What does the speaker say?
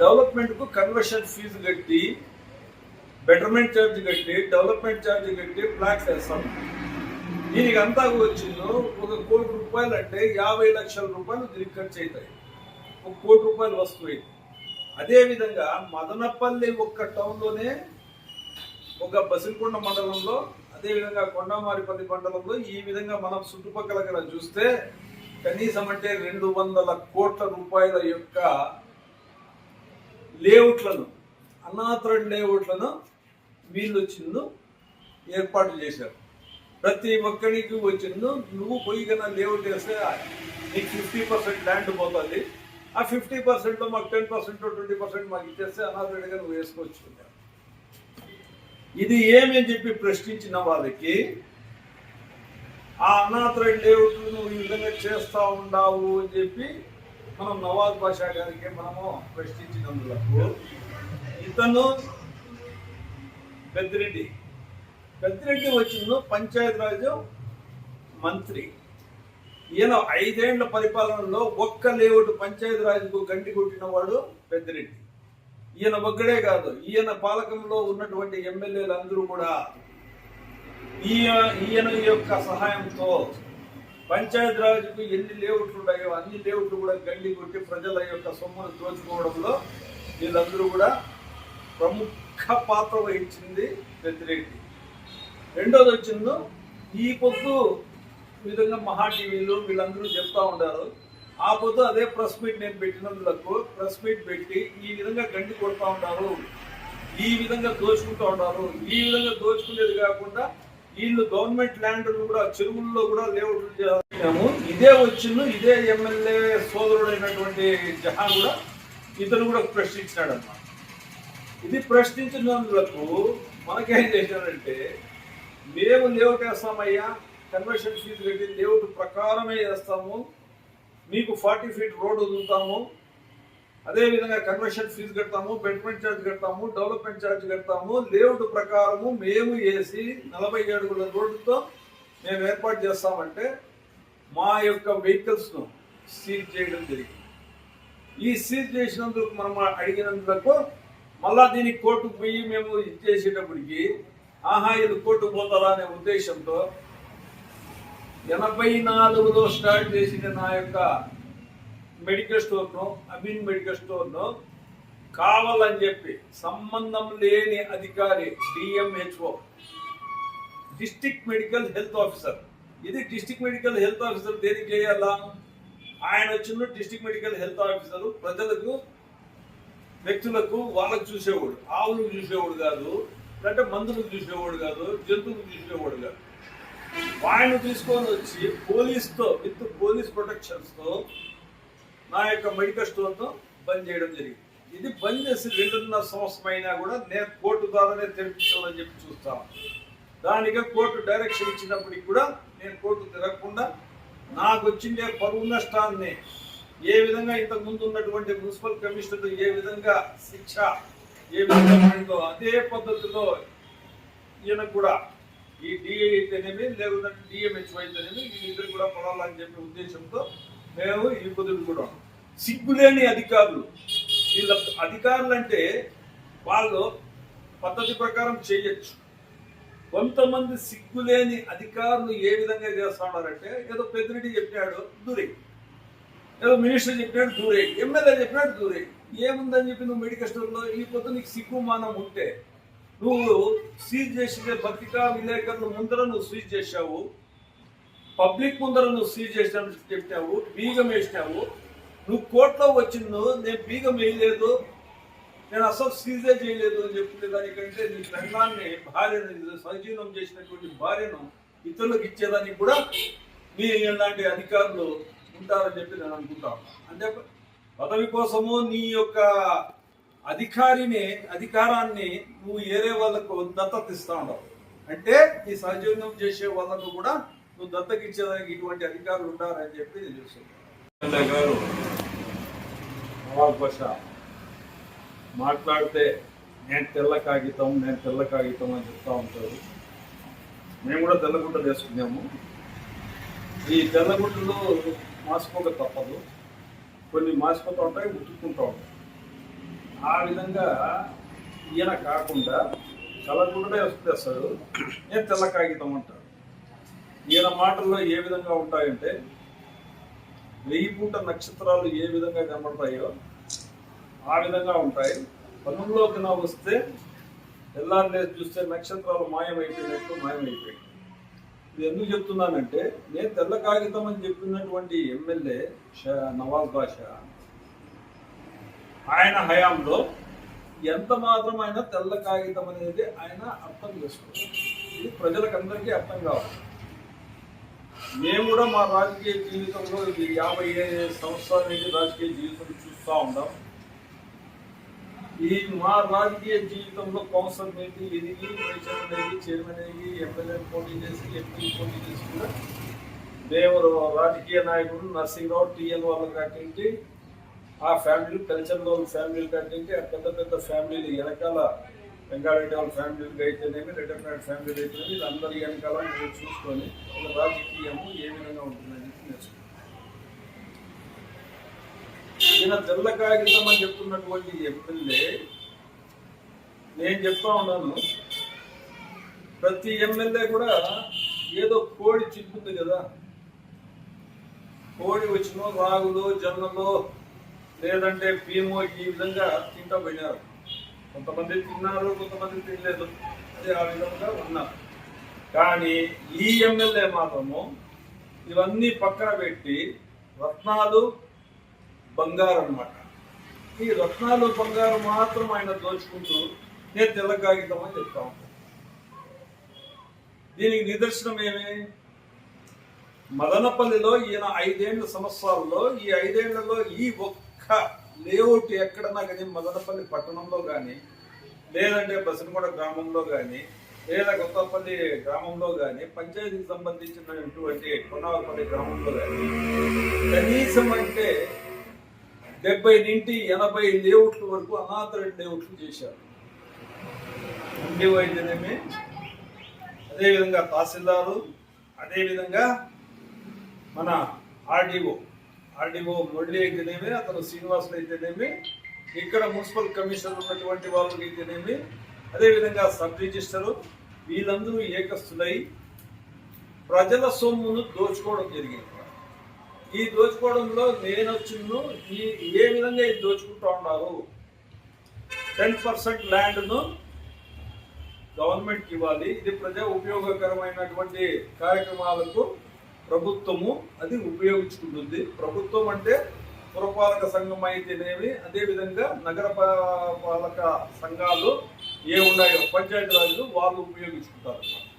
డెవలప్మెంట్కు conversion fee కట్టి betterment charge కట్టి development charge కట్టి ప్లాట్ వేస్తాం. దీనికి అంతా వచ్చిందో ఒక కోటి రూపాయలు అంటే యాభై లక్షల రూపాయలు దీనికి ఖర్చు అవుతాయి. ఒక కోటి రూపాయలు వస్తువు. అదేవిధంగా మదనపల్లి ఒక్క టౌన్లోనే ఒక బసిరికొండ మండలంలో అదేవిధంగా కొండమారిపల్లి మండలంలో ఈ విధంగా మనం చుట్టుపక్కల చూస్తే కనీసం అంటే రెండు వందల కోట్ల రూపాయల యొక్క లేఅవుట్లను అనాథరడ్ లేఅవుట్లను వీళ్ళు వచ్చిందో ఏర్పాటు చేశారు. ప్రతి ఒక్కడికి వచ్చిందో నువ్వు పోయి కన్నా లేఅవుట్ చేస్తే నీకు ఫిఫ్టీ పర్సెంట్ ల్యాండ్ పోతుంది. ఆ ఫిఫ్టీ పర్సెంట్లో మాకు టెన్ పర్సెంట్ ట్వంటీ పర్సెంట్ మాకు ఇచ్చేస్తే అనాథరెడ్డిగా నువ్వు వేసుకోవచ్చు ఇది ఏమని చెప్పి ప్రశ్నించిన వాళ్ళకి ఆ అనాథరెడ్డి లేఅవుట్లు నువ్వు ఈ విధంగా చేస్తూ ఉండావు అని చెప్పి మనం నవాజ్ బాషా గారికి మనము ప్రశ్నించినందులకు ఇతను పెద్దిరెడ్డి పెద్దిరెడ్డి వచ్చిన పంచాయతీరాజ్ మంత్రి. ఈయన ఐదేళ్ళ పరిపాలనలో ఒక్క లేవుడు పంచాయతీరాజ్కు గంటి కొట్టిన వాడు పెద్దిరెడ్డి ఈయన ఒక్కడే కాదు ఈయన పాలకంలో ఉన్నటువంటి ఎమ్మెల్యేలు అందరూ కూడా ఈయన ఈయన యొక్క సహాయంతో పంచాయతీరాజ్కు ఎన్ని లేఅవుట్లు ఉన్నాయో అన్ని లేఅవుట్లు కూడా గండి కొట్టి ప్రజల యొక్క సొమ్మును దోచుకోవడంలో వీళ్ళందరూ కూడా ప్రముఖ పాత్ర వహించింది పెద్దిరెడ్డి. రెండోది వచ్చిందో ఈ పొద్దు విధంగా మహా టీవీలు వీళ్ళందరూ చెప్తా ఉండారు ఆ పొద్దు అదే ప్రెస్ మీట్ నేను పెట్టినందులకు ప్రెస్ మీట్ పెట్టి ఈ విధంగా గండి కొడతా ఉంటారు ఈ విధంగా దోచుకుంటూ ఉంటారు ఈ విధంగా దోచుకునేది కాకుండా వీళ్ళు గవర్నమెంట్ ల్యాండ్లు కూడా చెరువుల్లో కూడా లేఅవుట్లు చేస్తున్నాము ఇదే వచ్చిండు ఇదే ఎమ్మెల్యే సోదరుడైనటువంటి జహాన్ కూడా ఇతను కూడా ప్రశ్నించినాడు అన్నమాట ఇది ప్రశ్నించినందులకు మనకేం చేశారంటే మేము లేఅవుట్ వేస్తామయ్యా కన్వర్షన్ ఫీజు కట్టి లేఅవుట్ ప్రకారమే వేస్తాము మీకు ఫార్టీ ఫీట్ రోడ్ వదులుతాము అదేవిధంగా కన్వర్షన్ ఫీజు కడతాము బెట్మెంట్ ఛార్జ్ కడతాము డెవలప్మెంట్ ఛార్జ్ కడతాము లేఅవుట్ ప్రకారము మేము వేసి నలభై అడుగుల రోడ్డుతో మేము ఏర్పాటు చేస్తామంటే మా యొక్క వెహికల్స్ను సీజ్ చేయడం జరిగింది. ఈ సీజ్ చేసినందుకు మనం అడిగినందుకు మళ్ళా దీనికి కోర్టుకు పోయి మేము ఇచ్చేసేటప్పటికి ఆహా ఇది కోర్టుకు పోతారా అనే ఉద్దేశంతో ఎనభై నాలుగులో స్టార్ట్ చేసిన నా యొక్క మెడికల్ స్టోర్ను అమీన్ మెడికల్ స్టోర్ను కావాలని చెప్పి సంబంధం లేని అధికారి DMHO district medical health officer. ఇది డిస్టిక్ మెడికల్ హెల్త్ ఆఫీసర్ దేనికి చేయాలా? ఆయన వచ్చిన డిస్టిక్ మెడికల్ హెల్త్ ఆఫీసర్ ప్రజలకు వ్యక్తులకు వాళ్ళకు చూసేవాడు. ఆవులకు చూసేవాడు కాదు అంటే మందులకు చూసేవాడు కాదు జంతువులకు చూసేవాడు కాదు. ఆయన తీసుకొని వచ్చి పోలీస్తో విత్ పోలీస్ ప్రొటెక్షన్స్తో నా యొక్క మేనిఫెస్టోతో స్టోర్తో బంద్ చేయడం జరిగింది. ఇది బంద్ చేసి రెండున్నర సంవత్సరం అయినా కూడా నేను కోర్టు ద్వారానే తెరిపించాలని చెప్పి చూస్తాను దానికి కోర్టు డైరెక్షన్ ఇచ్చినప్పటికి కూడా నేను కోర్టు తిరగకుండా నాకు వచ్చిండే పరువు నష్టాన్ని ఏ విధంగా ఇంతకు ముందు ఉన్నటువంటి మున్సిపల్ కమిషనర్ ఏ విధంగా శిక్ష ఏ విధంగా పడిందో అదే పద్ధతిలో ఈయన కూడా ఈ డిఐ అయితేనేమి లేకుంటే డిఎంహెచ్ఓ అయితేనేమి వీళ్ళిద్దరు కూడా పడాలని చెప్పే ఉద్దేశంతో మేము ఈ పొద్దుడు కూడా సిగ్గులేని అధికారులు. వీళ్ళ అధికారులు అంటే వాళ్ళు పద్ధతి ప్రకారం చేయొచ్చు. కొంతమంది సిగ్గులేని అధికారులు ఏ విధంగా చేస్తున్నారంటే ఏదో పెద్దరెడ్డి చెప్పినాడు దూరే. ఏదో మినిస్టర్ చెప్పినాడు దూరే. ఎమ్మెల్యే చెప్పినాడు దూరే. ఏముందని చెప్పి నువ్వు మెడికల్ స్టోర్లో ఈ పొద్దు నీకు సిగ్గు మానం ఉంటే నువ్వు సీజ్ చేసిన పత్రికా విలేకరుల ముందర నువ్వు సీజ్ చేశావు పబ్లిక్ ముందర నువ్వు సీజ్ చేసినట్టు చెప్పావు బీగం వేసినావు. నువ్వు కోర్టులో వచ్చిందో నేను బీగం వేయలేదు నేను అసలు సీజే చేయలేదు అని చెప్పుకునే దానికంటే నీ పెళ్ళాన్ని భార్యను సజీవనం చేసినటువంటి భార్యను ఇతరులకు ఇచ్చేదానికి కూడా మీ ఇలాంటి అధికారులు ఉంటారని చెప్పి నేను అనుకుంటాను అంటే పదవి కోసము నీ యొక్క అధికారిని అధికారాన్ని నువ్వు ఏరే వాళ్ళకు దత్తత ఇస్తా ఉండవు అంటే ఈ సహజీవనం చేసే వాళ్ళకు కూడా నువ్వు దత్తకి ఇచ్చేదానికి ఇటువంటి అధికారులు ఉంటారని చెప్పి నేను చూస్తున్నాను. గారు నవాబ్ మాట్లాడితే నేను తెల్ల కాగితం నేను తెల్ల కాగితం అని చెప్తా ఉంటారు. మేము కూడా తెల్లగుంట వేసుకున్నాము. ఈ తెల్లగుంటలో మాసిపోక తప్పదు. కొన్ని మాసిపోతూ ఉంటాయి ఉతుక్కుంటూ ఉంటాయి. ఆ విధంగా ఈయన కాకుండా కలర్ఫుల్గా తెస్తాడు నేను తెల్ల కాగితం అంటాడు ఈయన మాటల్లో ఏ విధంగా ఉంటాయంటే వెయ్యి పూట నక్షత్రాలు ఏ విధంగా కనబడతాయో ఆ విధంగా ఉంటాయి. పనుల్లోకి నా వస్తే ఎల్లారి చూస్తే నక్షత్రాలు మాయమైపోయినట్టు మాయమైపోయాయి. ఇది ఎందుకు చెప్తున్నానంటే నేను తెల్ల కాగితం అని చెప్పినటువంటి ఎమ్మెల్యే షా- నవాజ్ బాషా ఆయన హయాంలో ఎంత మాత్రం ఆయన తెల్ల కాగితం అనేది ఆయన అర్థం చేసుకోవాలి. ఇది ప్రజలకు అందరికీ అర్థం కావాలి. మేము కూడా మా రాజకీయ జీవితంలో ఇది యాభై ఐదు సంవత్సరాల నుంచి రాజకీయ జీవితం చూస్తూ ఉంటాం ఈ మా రాజకీయ జీవితంలో కౌన్సిల్ అనేది ఎదిగి ప్రెసిడెంట్ అనేది చైర్మన్ అయ్యి ఎమ్మెల్యే పోటీ చేసి ఎంపీ పోటీ చేసి కూడా మేము రాజకీయ నాయకుడు నర్సింగ్రావు టీఎన్ వాళ్ళ కాటింటి ఆ ఫ్యామిలీ కల్చర్లో ఫ్యామిలీలు కాటింటి ఆ పెద్ద పెద్ద ఫ్యామిలీలు వెనకాల వెంకారెడ్డి వాళ్ళ ఫ్యామిలీకి అయితేనేమి రెడ్డపేట ఫ్యామిలీ అయితేనేమి వీళ్ళందరి వెనకాల మీరు చూసుకొని ఒక రాజకీయము ఏ విధంగా ఉంటుందని చెప్పి నేర్చుకున్నాను ఈయన తెల్ల కాగితం అని చెప్తున్నటువంటి ఎమ్మెల్యే నేను చెప్తా ఉన్నాను ప్రతి ఎమ్మెల్యే కూడా ఏదో కోడి చిక్కుంది కదా. కోడి వచ్చిన రాగులో జొన్నలు లేదంటే భీమో ఈ విధంగా తింటా పోయినారు. కొంతమంది తిన్నారు కొంతమంది తినలేదు. అదే ఆ విధంగా ఉన్నారు. కానీ ఈ ఎమ్మెల్యే మాత్రము ఇవన్నీ పక్కన పెట్టి రత్నాలు బంగారం అన్నమాట. ఈ రత్నాలు బంగారం మాత్రం ఆయన దోచుకుంటూ నేను తెల్ల కాగితం అని చెప్తా ఉంటాను దీనికి నిదర్శనం ఏమి? మదనపల్లిలో ఈయన ఐదేళ్ళ సంవత్సరాల్లో ఈ ఐదేళ్ళలో ఈ ఒక్క లేఅవుట్ ఎక్కడన్నా కానీ మదనపల్లి పట్టణంలో కానీ లేదంటే బసనగూడ గ్రామంలో కానీ లేదా కొత్తపల్లి గ్రామంలో కానీ పంచాయతీకి సంబంధించినటువంటి కొన్నావపల్లి గ్రామంలో కానీ కనీసం అంటే డెబ్బై నుండి ఎనభై లేఅవుట్ల వరకు అనాథ లేఅవుట్లు చేశారు. ఉండి వైద్యమే అదేవిధంగా తహసీల్దారు అదేవిధంగా మన ఆర్డీఓ. ఆర్డీఓ మురళి అయితేనేమి అతను శ్రీనివాసులు అయితేనేమి ఇక్కడ మున్సిపల్ కమిషనర్ ఉన్నటువంటి వాళ్ళకి అయితేనేమి అదేవిధంగా సబ్ రిజిస్టరు వీళ్ళందరూ ఏకస్తులై ప్రజల సొమ్మును దోచుకోవడం జరిగింది. ఈ దోచుకోవడంలో నేను ఈ ఏ విధంగా ఇది దోచుకుంటా ఉన్నారు టెన్ పర్సెంట్ ల్యాండ్ను గవర్నమెంట్కి ఇవ్వాలి. ఇది ప్రజా ఉపయోగకరమైనటువంటి కార్యక్రమాలకు ప్రభుత్వము అది ఉపయోగించుకుంటుంది. ప్రభుత్వం అంటే పురపాలక సంఘం అయితేనేమి అదేవిధంగా నగర పాలక సంఘాలు ఏ ఉన్నాయో పంచాయతీరాజులు వాళ్ళు ఉపయోగించుకుంటారు అన్నమాట